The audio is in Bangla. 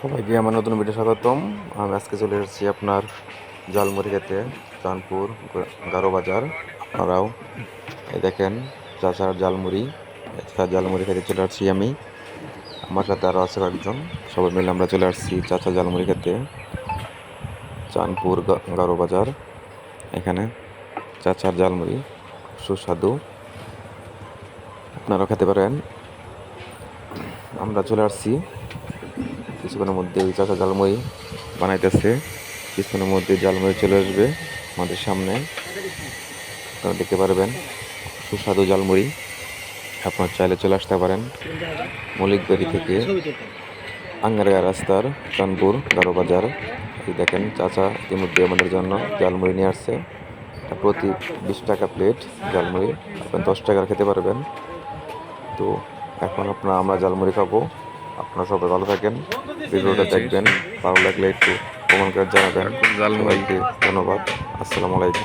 সবাইকে আমার নতুন ভিডিও স্বাগতম। আমি আজকে চলে এসেছি আপনার জালমুড়ি খেতে চাঁদপুর গারো বাজার আপনারাও এই দেখেন চাচার জালমুড়ি। চাচার জালমুড়ি খেতে চলে আসছি আমি। আমার সাথে আরও আছে কয়েকজন। সবাই মিলে আমরা চলে আসছি চাচা জালমুড়ি খেতে চাঁদপুর গারো বাজার এখানে চাচার জালমুড়ি। সুস্বাদু। আপনারাও খেতে পারেন। আমরা চলে আসছি। কিছুক্ষণের মধ্যে চাচা জালমুড়ি বানাইতেছে। কিছুক্ষণের মধ্যে জালমুড়ি চলে আসবে আমাদের সামনে। আপনারা দেখতে পারবেন, সুস্বাদু জালমুড়ি আপনার চাইলে চলে আসতে পারেন মলিকবাড়ি থেকে। আঙ্গারগা রাস্তার চাঁদপুর গারো বাজার দেখেন চাচা ইতিমধ্যে আমাদের জন্য জালমুড়ি নিয়ে আসছে। প্রতি বিশ টাকা প্লেট জালমুড়ি আপনি দশ টাকার খেতে পারবেন। তো এখন আপনার আমরা জালমুড়ি খাব। আপনারা সবাই ভালো থাকেন। ভিডিওটা দেখবেন ভালো লাগলে একটু কমেন্ট করে জানাবেন। ধন্যবাদ। আসসালামু আলাইকুম।